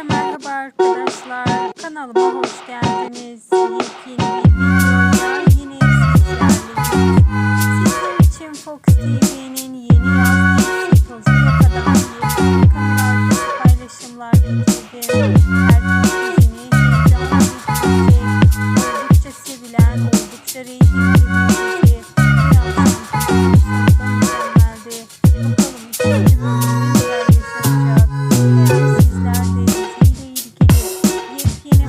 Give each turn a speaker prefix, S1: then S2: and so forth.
S1: Herkese merhaba arkadaşlar. Kanalıma hoş geldiniz. Yepyeni bir